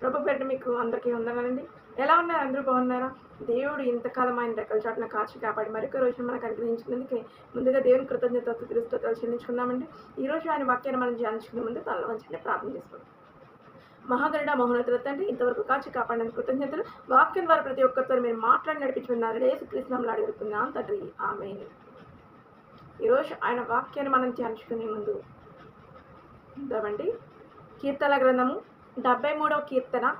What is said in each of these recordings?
ప్రభుపేట మీకు అందరికీ ఉందనండి ఎలా ఉన్నారు? అందరూ బాగున్నారా? దేవుడు ఇంతకాలం ఆయన రెక్కల చాటున కాచి కాపాడి మరొక రోజున మనకు అనుగ్రహించినందుకే ముందుగా దేవుని కృతజ్ఞత స్థుతులు చెల్లించుకుందామండి. ఈ రోజు ఆయన వాక్యాన్ని మనం ధ్యానించుకునే ముందు తల వంచండి ప్రార్థన చేసుకుందాం మహాగరుడ మహోన్నతుల తండ్రి ఇంతవరకు కాచి కాపాడిన కృతజ్ఞతలు. వాక్యం ద్వారా ప్రతి ఒక్కరితో మీరు మాట్లాడి నడిపించుకున్నారు రేసు కృష్ణంలో అడుగుతున్నాం తండ్రి. ఆమె ఈరోజు ఆయన వాక్యాన్ని మనం ధ్యానించుకునే ముందు ఉందామండి. కీర్తన గ్రంథము డెబ్బై మూడవ కీర్తన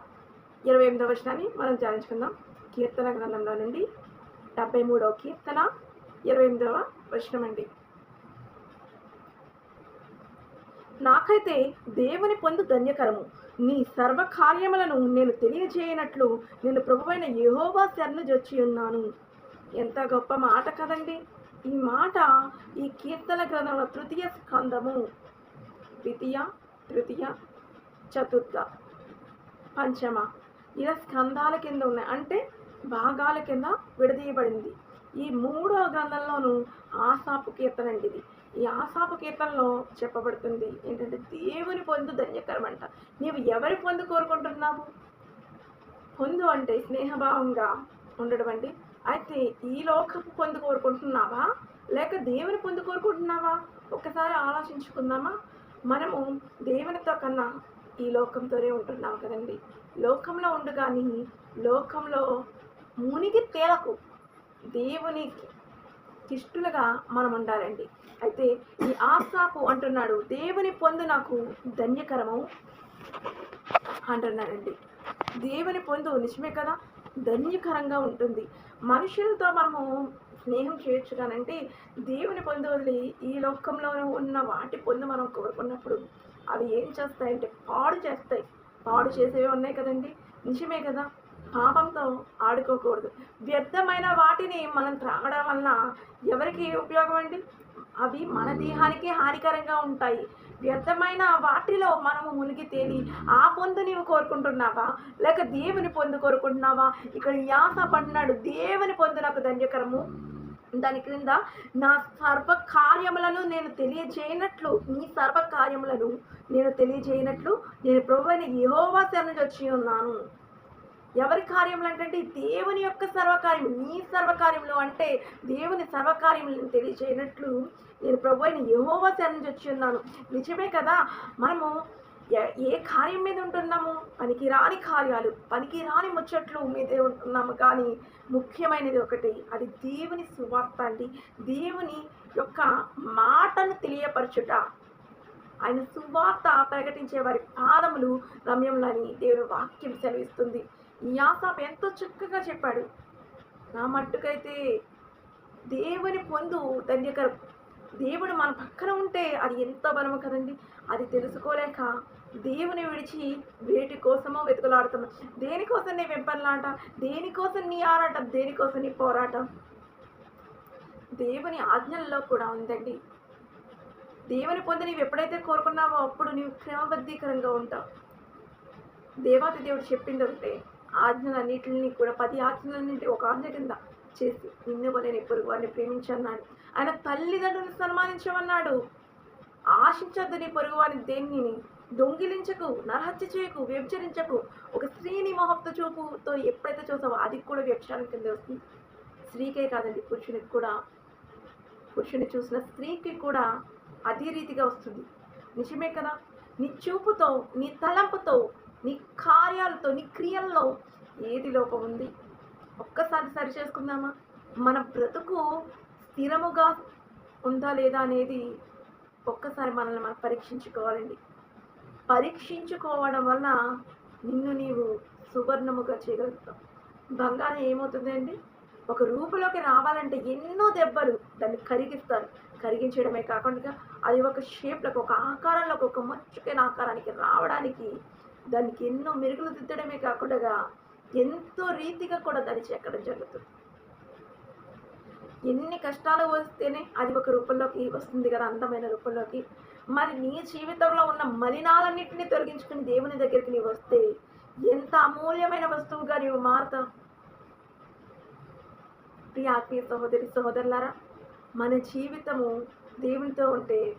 ఇరవై ఎనిమిదవ వచనాన్ని మనం ధ్యానించుకుందాం. కీర్తన గ్రంథంలో నుండి డెబ్బై మూడవ కీర్తన ఇరవై ఎనిమిదవ వచనం అండి. నాకైతే దేవుని పొందు ధన్యకరము. నీ సర్వ కార్యములను నేను తెలియజేయనట్లు నేను ప్రభువైన యహోవా శరణు జొచ్చి ఉన్నాను. ఎంత గొప్ప మాట కదండి. ఈ మాట ఈ కీర్తన గ్రంథంలో తృతీయ స్కందము. ద్వితీయ తృతీయ చతుర్థ పంచమ. ఇలా స్కంధాల కింద ఉన్నాయి. అంటే భాగాల కింద విడదీయబడింది. ఈ మూడో గ్రంథంలోనూ ఆసాపు కీర్తన అండి ఇది. ఈ ఆసాపు కీర్తనలో చెప్పబడుతుంది ఏంటంటే దేవుని పొందు ధన్యకరం అంట నీవు ఎవరి పొందు కోరుకుంటున్నావు? పొందు అంటే స్నేహభావంగా ఉండడం అండి. అయితే ఈ లోకపు పొందు కోరుకుంటున్నావా? లేక దేవుని పొందు కోరుకుంటున్నావా? ఒక్కసారి ఆలోచించుకుందామా? మనము దేవునితో కన్నా ఈ లోకంతోనే ఉంటున్నాం కదండి. లోకంలో ఉండు కానీ లోకంలో మునిగి తేలకు దేవుని కిష్టులుగా మనం ఉండాలండి. అయితే ఈ ఆశాపు అంటున్నాడు దేవుని పొందు నాకు ధన్యకరము అంటున్నాడండి. దేవుని పొందు నిజమే కదా? ధన్యకరంగా ఉంటుంది. మనుషులతో మనము స్నేహం చేయొచ్చు దేవుని పొందు వదిలి ఈ లోకంలో ఉన్న వాటి పొందు మనం కోరుకున్నప్పుడు అవి ఏం చేస్తాయంటే పాడు చేస్తాయి. పాడు చేసేవి ఉన్నాయి కదండి? నిజమే కదా? పాపంతో ఆడుకోకూడదు. వ్యర్థమైన వాటిని మనం త్రాగడం వలన ఎవరికి ఉపయోగం అండి? అవి మన దేహానికి హానికరంగా ఉంటాయి. వ్యర్థమైన వాటిలో మనము మునిగి తేలి ఆ పొందు నీవు కోరుకుంటున్నావా? లేక దేవుని పొందు కోరుకుంటున్నావా? ఇక్కడ యాస పడినాడు. దేవుని పొందు నాకు ధన్యకరము. దాని క్రింద నా సర్వ కార్యములను నేను తెలియజేయనట్లు నీ సర్వ కార్యములను నేను తెలియజేయనట్లు నేను ప్రభు అయిన యహోవా శరణు వచ్చి ఉన్నాను. ఎవరి కార్యములు అంటే దేవుని యొక్క సర్వకార్యం నీ సర్వకార్యములు అంటే దేవుని సర్వకార్యములను తెలియజేయనట్లు నేను ప్రభు అయిన యహోవా శరణు వచ్చి ఉన్నాను. నిజమే కదా? మనము ఏ- కార్యం మీద ఉంటున్నాము? పనికి రాని కార్యాలు పనికి రాని ముచ్చట్లు మీదే ఉంటున్నాము కానీ ముఖ్యమైనది ఒకటి అది దేవుని సువార్త అండి. దేవుని యొక్క మాటను తెలియపరచుట. ఆయన సువార్త ప్రకటించే వారి పాదములు రమ్యములని దేవుని వాక్యం సెలవిస్తుంది. ఈ ఆసాపు ఎంతో చక్కగా చెప్పాడు. నా మట్టుకైతే దేవుని పొందు ధన్యకరం. దేవుడు మన పక్కన ఉంటే అది ఎంత బలము కదండి. అది తెలుసుకోలేక దేవుని విడిచి వేటి కోసమో వెతుకులాడుతున్నాం దేనికోసం నీ వెంపర్లాట? దేనికోసం నీ ఆరాటం? దేనికోసం నీ పోరాటం? దేవుని ఆజ్ఞల్లో కూడా ఉందండి. దేవుని పొంది నీవు ఎప్పుడైతే కోరుకున్నావో అప్పుడు నీవు క్రమబద్ధీకరంగా ఉంటావు. దేవాతి దేవుడు చెప్పింది ఒకటే ఆజ్ఞలన్నింటిని కూడా పది ఆజ్ఞలన్నింటి ఒక ఆజ్ఞ కింద చేసి నిన్ను నేను ఎప్పుడు వారిని ప్రేమించన్నాడు. ఆయన తల్లిదండ్రులను సన్మానించమన్నాడు. ఆశించద్దని పొరుగువాని దేనిని? దొంగిలించకు నరహత్య చేయకు వ్యభిచరించకు. ఒక స్త్రీని మహత్వ చూపుతో ఎప్పుడైతే చూసావో అది కూడా వ్యభిచారం కింద వస్తుంది. స్త్రీకే కాదండి పురుషునికి కూడా. పురుషుని చూసిన స్త్రీకి కూడా అదే రీతిగా వస్తుంది. నిజమే కదా? నీ చూపుతో నీ తలంపుతో నీ కార్యాలతో నీ క్రియల్లో ఏది లోపం ఉంది? ఒక్కసారి సరి చేసుకుందామా? మన బ్రతుకు స్థిరముగా ఉందా లేదా అనేది ఒక్కసారి మనల్ని మనం పరీక్షించుకోవాలండి. పరీక్షించుకోవడం వల్ల నిన్ను నీవు సువర్ణముగా చేయగలుగుతావు. బంగారం ఏమవుతుందండి? ఒక రూపులోకి రావాలంటే ఎన్నో దెబ్బలు దాన్ని కరిగిస్తారు. కరిగించడమే కాకుండా అది ఒక షేప్లోకి ఒక ఆకారంలోకి ఒక మచ్చుకైన ఆకారానికి రావడానికి దానికి ఎన్నో మెరుగులు దిద్దడమే కాకుండా ఎంతో రీతిగా కూడా దాన్ని చెక్కడం జరుగుతుంది. ఎన్ని కష్టాలు వస్తేనే అది ఒక రూపంలోకి వస్తుంది కదా అందమైన రూపంలోకి. మరి నీ జీవితంలో ఉన్న మలినాలన్నింటినీ తొలగించుకుని దేవుని దగ్గరికి నీవు వస్తే ఎంత అమూల్యమైన వస్తువుగా నీవు మారుతావు? ప్రియ ఆత్మీయ సహోదరి సహోదరులారా మన జీవితము దేవునితో ఉంటే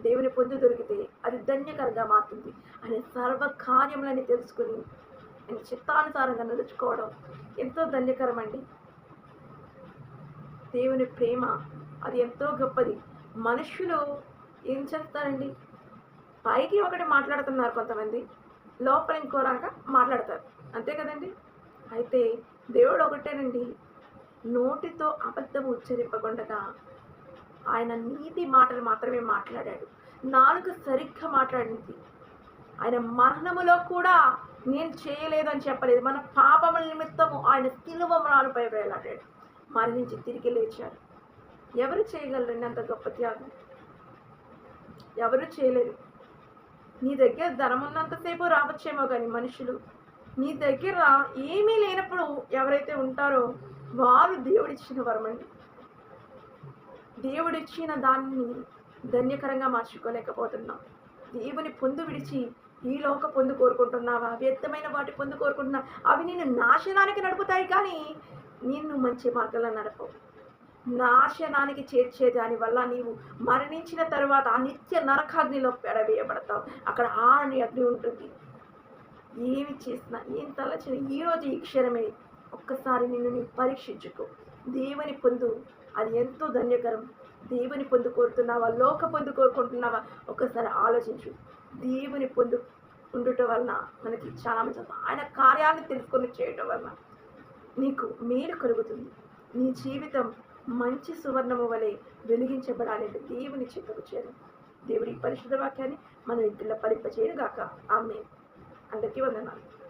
దేవుని పొందు దొరికితే అది ధన్యకరంగా మారుతుంది. అనే సర్వ కార్యములని తెలుసుకుని ఆయన చిత్తానుసారంగా నడుచుకోవడం ఎంతో ధన్యకరమండి. దేవుని ప్రేమ. అది ఎంతో గొప్పది. మనుషులు ఏం చేస్తారండి? పైకి ఒకటి మాట్లాడుతున్నారు కొంతమంది. లోపల ఇంకో మాట్లాడతారు. అంతే కదండి? అయితే దేవుడు ఒకటేనండి. నోటితో అబద్ధం ఉచ్చరింపకుండా ఆయన నీతి మాటలు మాత్రమే మాట్లాడాడు. నాలుగు సరిగ్గా మాట్లాడింది. ఆయన మరణములో కూడా నేను చేయలేదని చెప్పలేదు. మన పాపముల నిమిత్తము ఆయన సిలువ మ్రాలపై వేలాడాడు. మరణించి తిరిగి లేచాడు ఎవరు చేయగలరండి అంత గొప్ప త్యాగం? ఎవరు చేయలేరు. నీ దగ్గర ధనం ఉన్నంతసేపు రావచ్చేమో కానీ మనుషులు. నీ దగ్గర ఏమీ లేనప్పుడు ఎవరైతే ఉంటారో వారు దేవుడిచ్చిన వరమండి దేవుడిచ్చిన దాన్ని ధన్యకరంగా మార్చుకోలేకపోతున్నాం. దేవుని పొందు విడిచి ఈ లోక పొందు కోరుకుంటున్నావా? వ్యర్థమైన వాటి పొందు కోరుకుంటున్నావు? అవి నేను నాశనానికి నడుపుతాయి కానీ నిన్ను మంచి మార్గంలో నడపవు. నాశనానికి చేర్చే దాని వల్ల నీవు మరణించిన తర్వాత ఆ నిత్య నరకాగ్నిలో పెడవేయబడతావు. అక్కడ ఆని అగ్ని ఉంటుంది. ఏమి చేసినా ఏం తలచిన ఈరోజు ఈ క్షణమే ఒక్కసారి నిన్ను నీ పరీక్షించుకో. దేవుని పొందు. అది ఎంతో ధన్యకరం. దేవుని పొందు కోరుతున్నావా? లోక పొందు కోరుకుంటున్నావా? ఒక్కసారి ఆలోచించు. దేవుని పొందు ఉండటం వలన మనకి చాలా మంచి ఆయన కార్యాన్ని తెలుసుకొని చేయటం వలన నీకు మేలు కలుగుతుంది. నీ జీవితం మంచి సువర్ణము వలె వెలిగించబడాలని దేవుని చెత్తకు చేరు. దేవుడి పరిశుద్ధ వాక్యాన్ని మనం ఇంటిలో ఫలింపచేయను గాక ఆమె అందరికీ వందనాలు.